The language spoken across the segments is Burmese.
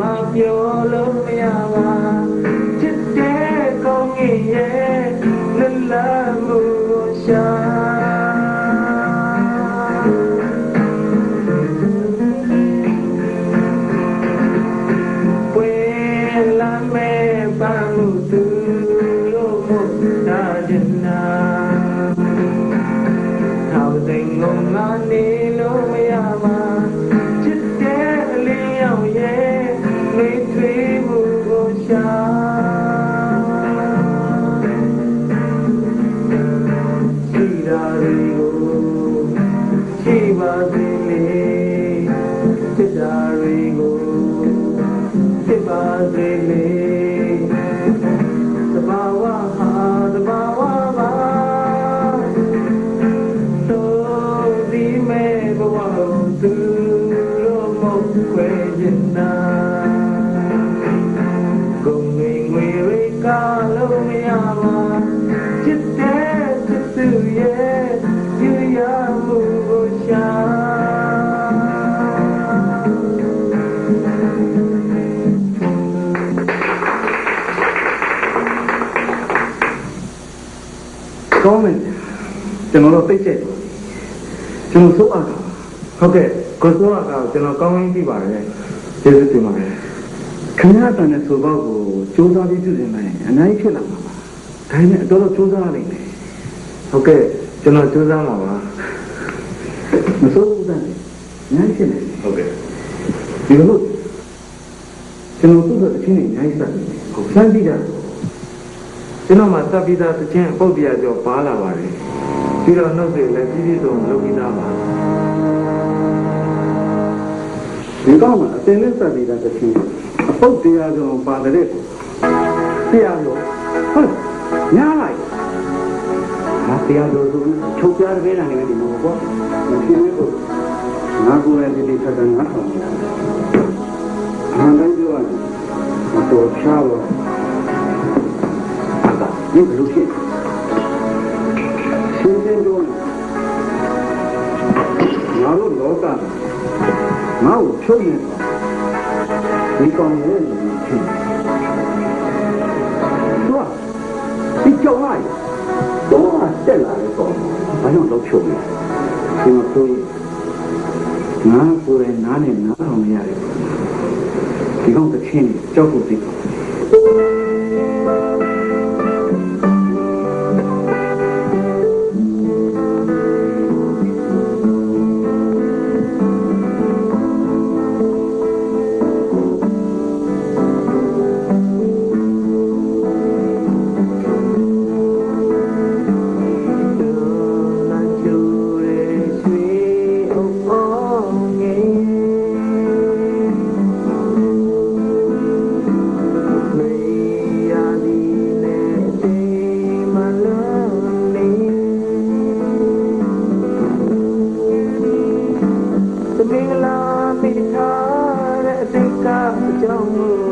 မပြောလို့မရပါ ကောင်းမယ်ကျွန်တော်တို့သိချက်ကျွန်တော်စိုးအားဟုတ်ကဲ့ကိုစိုးအားကကျွန်တော်ကောင်းကောင်းသိပါတယ်ကျေးဇူးတင်ပါတယ်ခင်ဗျားတန်တဲ့ဆိုတော့ကိုစူးစမ်းပြီးပြုပြင်မယ်အနိုင်ဖြစ်လာမှာပါဒါနဲ့အတော်တော်စူးစမ်းရလိမ့်မယ်ဟုတ်ကဲ့ကျွန်တော်စူးစမ်းပါပါမစိုးဘူးတန်အနိုင်ဖြစ်နေဟုတ်ကဲ့ဒီလိုကျွန်တော်သူ့အတွက်အချင်းနဲ့အများကြီးစတယ်ဟုတ်စမ်းကြည့်ကြ ကျွန်တော်မှတပ်ပြီးသားသချင်းအပုတ်တရားကျော်ပါလာပါတယ်ပြီးတော့နှုတ်တွေလည်းပြည့်ပြည့်စုံလုပ်ပြီးသားပါဒီကောင်ကအစင်းနဲ့တပ်ပြီးသားသချင်းအပုတ်တရားကျော်ပါတယ်တရားကျော်ဟုတ်ညားလိုက်ငါတရားကျော်ဆိုချုပ်ပြားတဲ့နေနေဒီမှာပေါ့ဒီလိုကိုငါကိုယ်ရဲ့ဒီထက်တန်းငါဆောင် ဒီလိုဖြစ်ရှင်းရှင်းပြောငါတို့လောကမှာငါ့ကိုဖြုတ်နေတာဒီကောင်ရဲ့ဖြစ်သူကဒီကြောင်လိုက်တော့တက်လာတယ်ကောင်ဘာလို့လောက်ဖြုတ်လဲဒီမဆိုးငါကိုယ်ရဲ့နားနဲ့နားအောင်ရတယ်ဒီကောင်တစ်ချင်းကြောက်ဖို့သိတယ် င်္ဂလာမိထားတဲ့အတိတ်ကအကြောင်းကို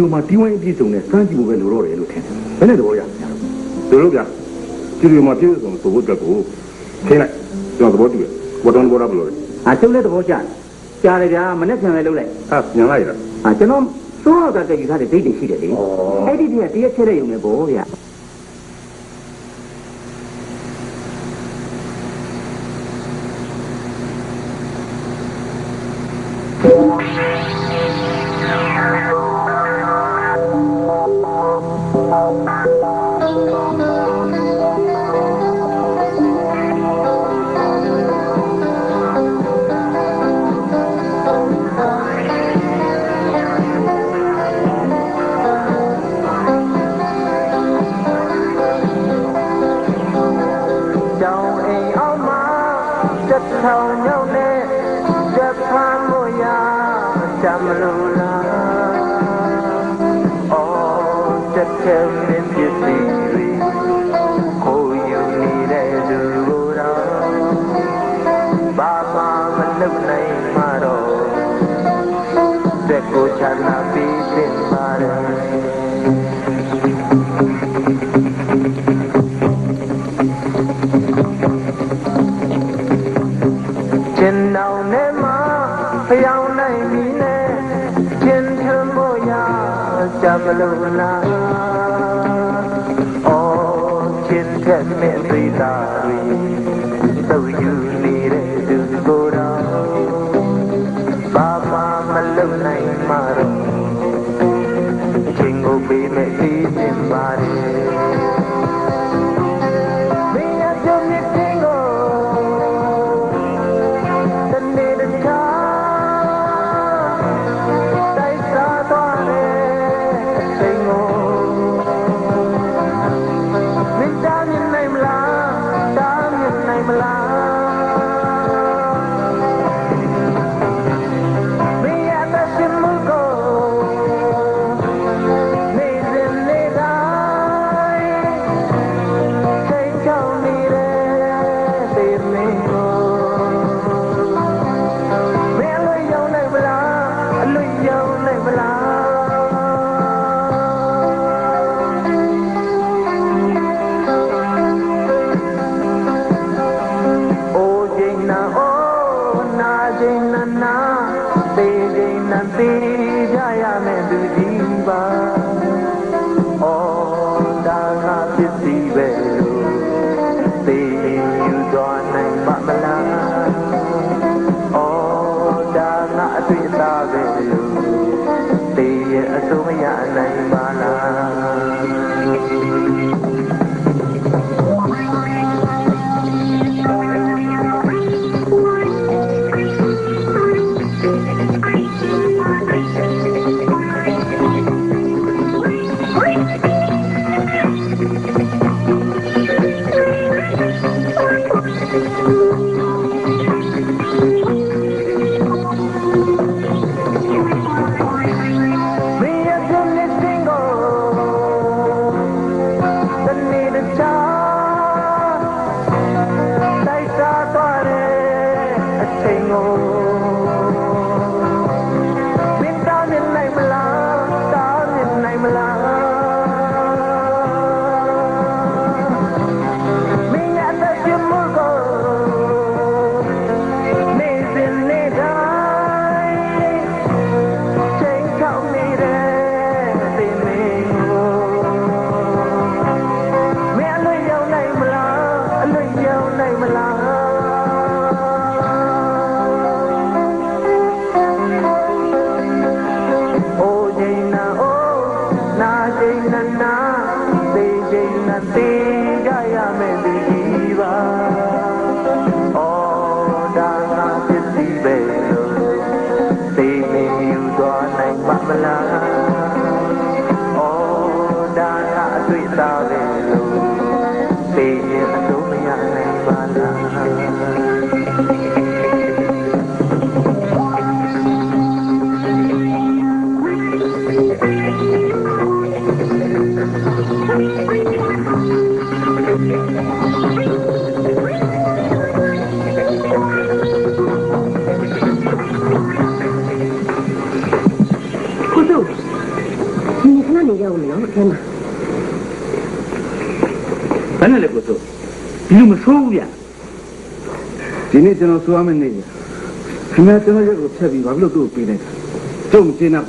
ယိုမှာတီးဝိုင်းအပြည့်စုံနဲ့စမ်းကြည့်ဖို့ပဲလိုတော့တယ်လို့ထင်တယ်ဘယ်နဲ့သဘောရလဲတို့လို့ဗျာစတူဒီယိုမှာပြည့်စုံဆိုဖို့အတွက်ကိုထင်းလိုက်ကျွန်တော်သဘောတူတယ်ဘောတောင်းဘောရဘလို့လဲအာကျုပ်လည်းသဘောကျတယ်ကြားတယ်ဗျာမနေ့ပြန်လဲလုပ်လိုက်ဟာညံလိုက်ရအာကျွန်တော်စိုးရကတည်းကယူထားတဲ့ဒိတ်တွေရှိတယ်လေအဲ့ဒီတည်းကတရက်ချက်တဲ့ယုံနဲ့ပေါ့ဗျာ just tell me if you see me. Oh, you need a dura. Baba, my love name, my dog. That go chana be in my It's a real lady, name alone. ဘယ်နဲ့လဲကိုဆိုဒီလိုမဆိုးဘူးဗျဒီနေ့ကျွန်တော်ဆိုရမယ့်နေ့ခင်ဗျာကျွန်တော်ရက်ကိုဖြတ်ပြီးဘာဖြစ်လို့သူ့ကိုပေးလိုက်တာကျုံကျင်းတာ